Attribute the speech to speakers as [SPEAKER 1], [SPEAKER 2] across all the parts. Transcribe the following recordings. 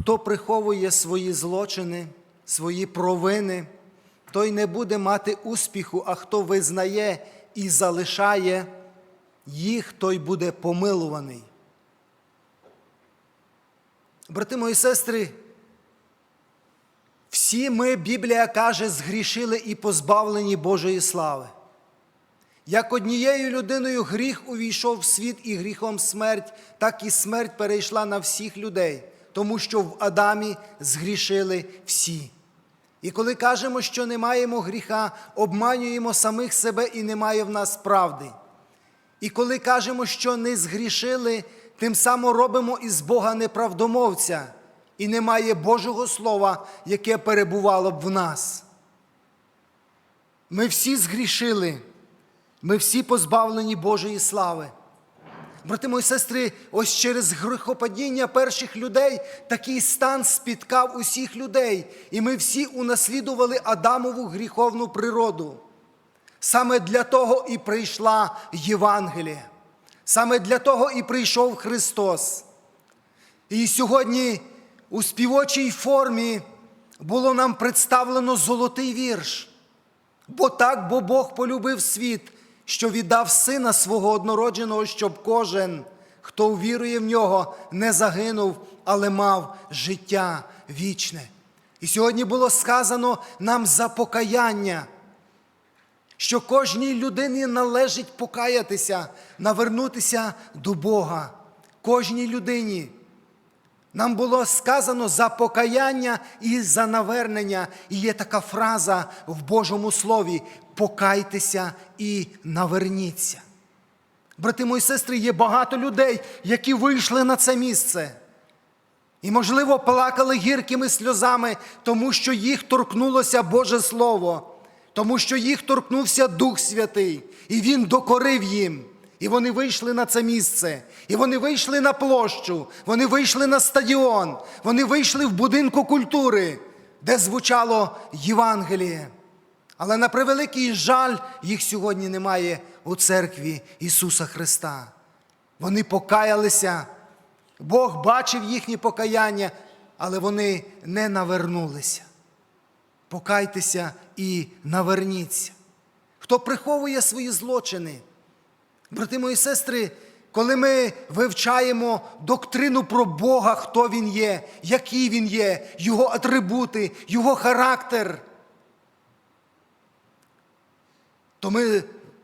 [SPEAKER 1] Хто приховує свої злочини, свої провини, той не буде мати успіху, а хто визнає і залишає їх, той буде помилуваний. Брати мої сестри, всі ми, Біблія каже, згрішили і позбавлені Божої слави. Як однією людиною гріх увійшов в світ і гріхом смерть, так і смерть перейшла на всіх людей, тому що в Адамі згрішили всі. І коли кажемо, що не маємо гріха, обманюємо самих себе і немає в нас правди. І коли кажемо, що не згрішили, тим самим робимо із Бога неправдомовця, і немає Божого Слова, яке перебувало б в нас. Ми всі згрішили, ми всі позбавлені Божої слави. Брати мої сестри, ось через грехопадіння перших людей такий стан спіткав усіх людей, і ми всі унаслідували Адамову гріховну природу. Саме для того і прийшла Євангелія. Саме для того і прийшов Христос. І сьогодні у співочій формі було нам представлено золотий вірш. Бо так, бо Бог полюбив світ, що віддав сина свого однородженого, щоб кожен, хто вірує в нього, не загинув, але мав життя вічне. І сьогодні було сказано нам за покаяння що кожній людині належить покаятися, навернутися до Бога. Кожній людині. Нам було сказано за покаяння і за навернення. І є така фраза в Божому Слові: покайтеся і наверніться. Брати мої сестри, є багато людей, які вийшли на це місце. І, можливо, плакали гіркими сльозами, тому що їх торкнулося Боже Слово тому що їх торкнувся Дух Святий, і Він докорив їм. І вони вийшли на це місце, і вони вийшли на площу, вони вийшли на стадіон, вони вийшли в будинку культури, де звучало Євангеліє. Але на превеликий жаль, їх сьогодні немає у церкві Ісуса Христа. Вони покаялися, Бог бачив їхнє покаяння, але вони не навернулися покайтеся і наверніться. Хто приховує свої злочини, брати мої сестри, коли ми вивчаємо доктрину про Бога, хто Він є, який Він є, Його атрибути, Його характер, то ми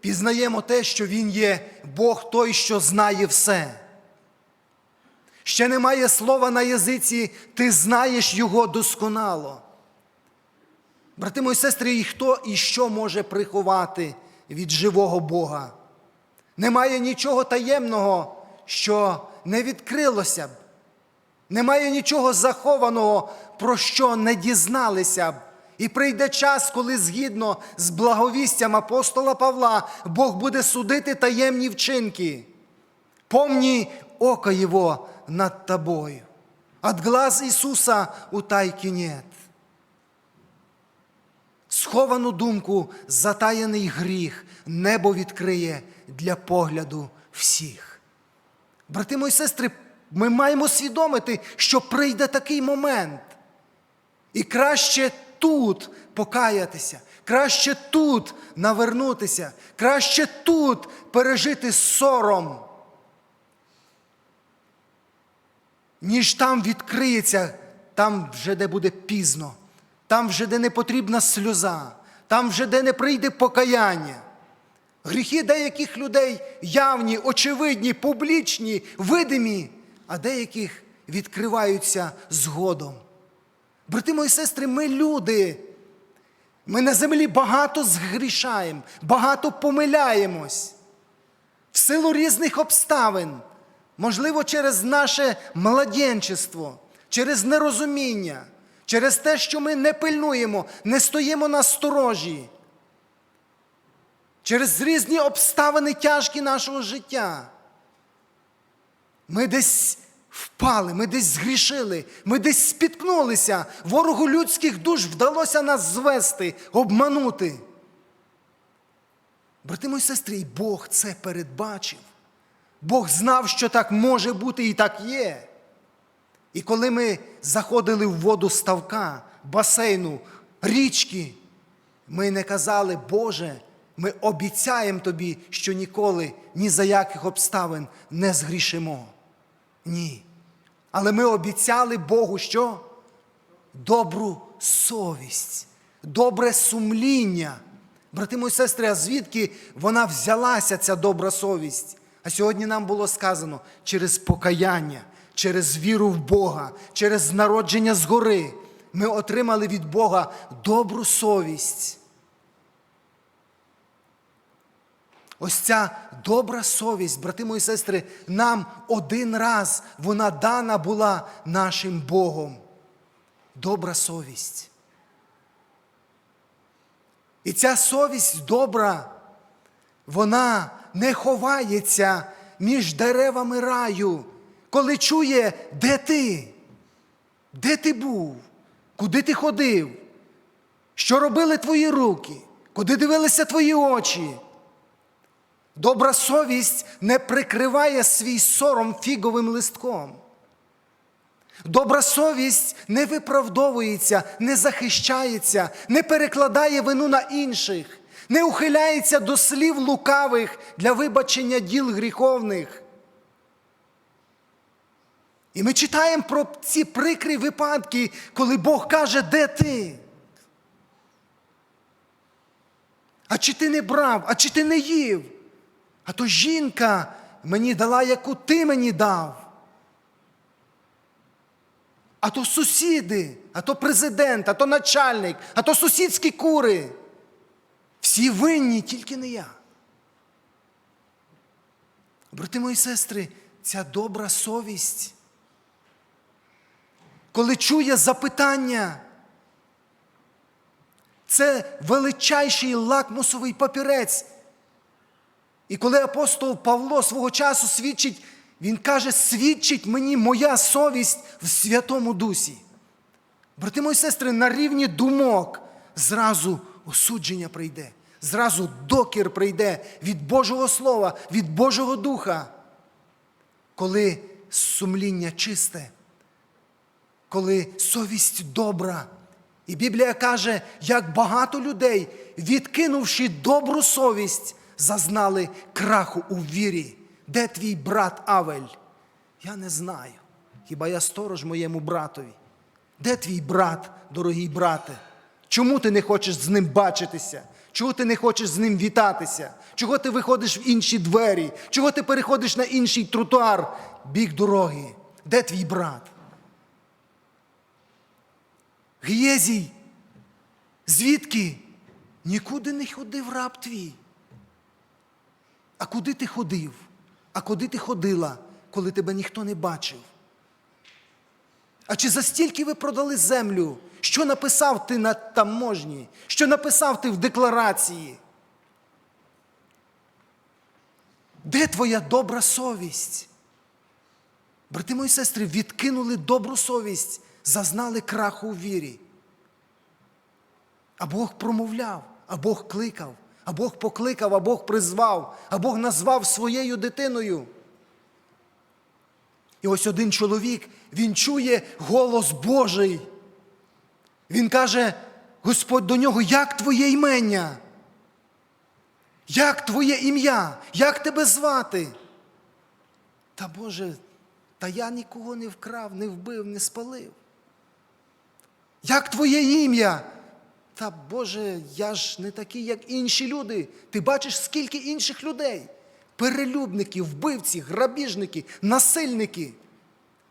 [SPEAKER 1] пізнаємо те, що Він є Бог той, що знає все. Ще немає слова на язиці, ти знаєш Його досконало. Брати мої сестри, і хто і що може приховати від живого Бога? Немає нічого таємного, що не відкрилося б. Немає нічого захованого, про що не дізналися б. І прийде час, коли згідно з благовістям апостола Павла Бог буде судити таємні вчинки. Помні око Його над тобою. От глаз Ісуса утайки нет сховану думку, затаєний гріх, небо відкриє для погляду всіх. Брати мої сестри, ми маємо свідомити, що прийде такий момент. І краще тут покаятися, краще тут навернутися, краще тут пережити сором, ніж там відкриється, там вже де буде пізно там вже де не потрібна сльоза, там вже де не прийде покаяння. Гріхи деяких людей явні, очевидні, публічні, видимі, а деяких відкриваються згодом. Брати мої сестри, ми люди. Ми на землі багато згрішаємо, багато помиляємось в силу різних обставин, можливо, через наше младенчество, через нерозуміння через те, що ми не пильнуємо, не стоїмо на сторожі, через різні обставини тяжкі нашого життя. Ми десь впали, ми десь згрішили, ми десь спіткнулися. Ворогу людських душ вдалося нас звести, обманути. Брати мої сестри, і Бог це передбачив. Бог знав, що так може бути і так є. І коли ми заходили в воду ставка, басейну, річки, ми не казали, Боже, ми обіцяємо тобі, що ніколи ні за яких обставин не згрішимо. Ні. Але ми обіцяли Богу що? Добру совість, добре сумління. Брати мої сестри, а звідки вона взялася, ця добра совість? А сьогодні нам було сказано через покаяння, через віру в Бога, через народження згори. Ми отримали від Бога добру совість. Ось ця добра совість, брати мої сестри, нам один раз вона дана була нашим Богом. Добра совість. І ця совість добра, вона не ховається між деревами раю, коли чує, де ти, де ти був, куди ти ходив, що робили твої руки, куди дивилися твої очі. Добра совість не прикриває свій сором фіговим листком. Добра совість не виправдовується, не захищається, не перекладає вину на інших, не ухиляється до слів лукавих для вибачення діл гріховних. І ми читаємо про ці прикрі випадки, коли Бог каже, де ти? А чи ти не брав, а чи ти не їв? А то жінка мені дала, яку ти мені дав. А то сусіди, а то президент, а то начальник, а то сусідські кури. Всі винні, тільки не я. Брати мої сестри, ця добра совість, коли чує запитання, це величайший лакмусовий папірець. І коли апостол Павло свого часу свідчить, він каже, свідчить мені моя совість в Святому Дусі. Брати мої сестри, на рівні думок зразу осудження прийде, зразу докір прийде від Божого Слова, від Божого Духа. Коли сумління чисте, коли совість добра. І Біблія каже, як багато людей, відкинувши добру совість, зазнали краху у вірі. Де твій брат Авель? Я не знаю. Хіба я сторож моєму братові? Де твій брат, дорогий брате? Чому ти не хочеш з ним бачитися? Чого ти не хочеш з ним вітатися? Чого ти виходиш в інші двері? Чого ти переходиш на інший тротуар, бік дороги? Де твій брат? Гієзій, звідки? Нікуди не ходив раб твій. А куди ти ходив? А куди ти ходила, коли тебе ніхто не бачив? А чи за стільки ви продали землю? Що написав ти на таможні? Що написав ти в декларації? Де твоя добра совість? Брати мої сестри, відкинули добру совість, зазнали краху у вірі. А Бог промовляв, а Бог кликав, а Бог покликав, а Бог призвав, а Бог назвав своєю дитиною. І ось один чоловік, він чує голос Божий. Він каже, Господь до нього, як твоє імення? Як твоє ім'я? Як тебе звати? Та Боже, та я нікого не вкрав, не вбив, не спалив. Як твоє ім'я? Та Боже, я ж не такий, як інші люди. Ти бачиш, скільки інших людей? Перелюбники, вбивці, грабіжники, насильники.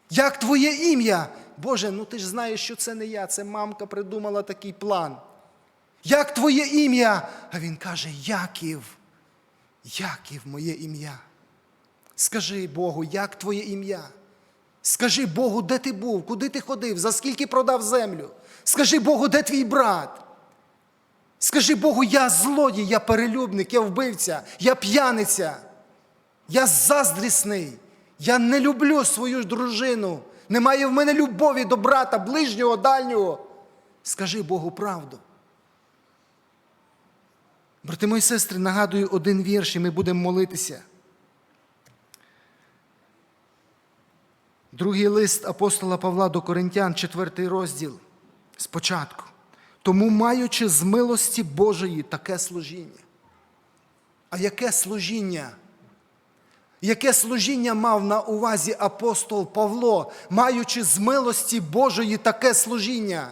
[SPEAKER 1] Як твоє ім'я? Боже, ну ти ж знаєш, що це не я, це мамка придумала такий план. Як твоє ім'я? А він каже: Яків. Яків моє ім'я. Скажи Богу, як твоє ім'я? Скажи Богу, де ти був, куди ти ходив, за скільки продав землю? Скажи Богу, де твій брат? Скажи Богу, я злодій, я перелюбник, я вбивця, я п'яниця, я заздрісний, я не люблю свою дружину, немає в мене любові до брата, ближнього, дальнього. Скажи Богу правду. Брати мої сестри, нагадую один вірш, і ми будемо молитися. Другий лист апостола Павла до Коринтян, четвертий розділ. Спочатку. Тому, маючи з милості Божої таке служіння. А яке служіння? Яке служіння мав на увазі апостол Павло, маючи з милості Божої таке служіння?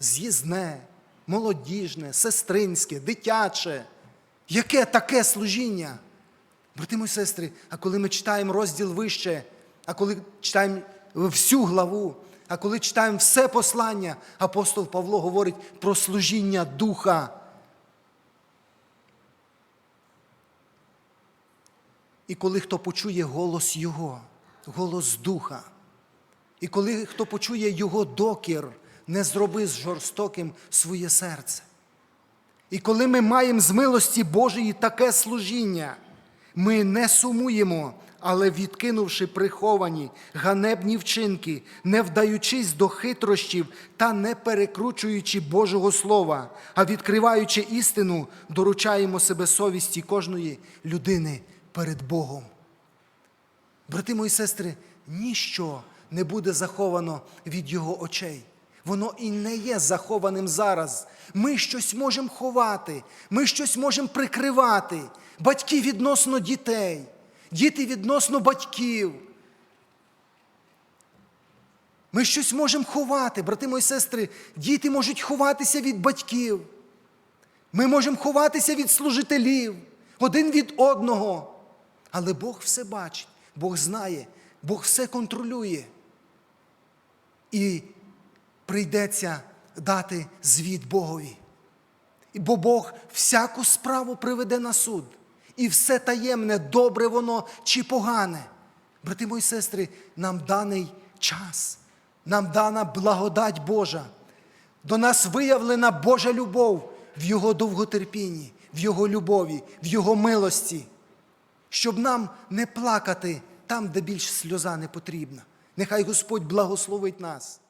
[SPEAKER 1] З'їзне, молодіжне, сестринське, дитяче. Яке таке служіння? Брати мої сестри, а коли ми читаємо розділ вище, а коли читаємо всю главу, а коли читаємо все послання, апостол Павло говорить про служіння Духа. І коли хто почує голос Його, голос Духа, і коли хто почує Його докір, не зроби з жорстоким своє серце. І коли ми маємо з милості Божої таке служіння, ми не сумуємо, але відкинувши приховані ганебні вчинки, не вдаючись до хитрощів та не перекручуючи Божого Слова, а відкриваючи істину, доручаємо себе совісті кожної людини перед Богом. Брати мої сестри, ніщо не буде заховано від Його очей. Воно і не є захованим зараз. Ми щось можемо ховати, ми щось можемо прикривати. Батьки відносно дітей, діти відносно батьків. Ми щось можемо ховати, брати мої сестри, діти можуть ховатися від батьків. Ми можемо ховатися від служителів, один від одного. Але Бог все бачить, Бог знає, Бог все контролює. І прийдеться дати звіт Богові. Бо Бог всяку справу приведе на суд. І все таємне, добре воно чи погане. Брати мої сестри, нам даний час, нам дана благодать Божа. До нас виявлена Божа любов в Його довготерпінні, в Його любові, в Його милості, щоб нам не плакати там, де більш сльоза не потрібна. Нехай Господь благословить нас.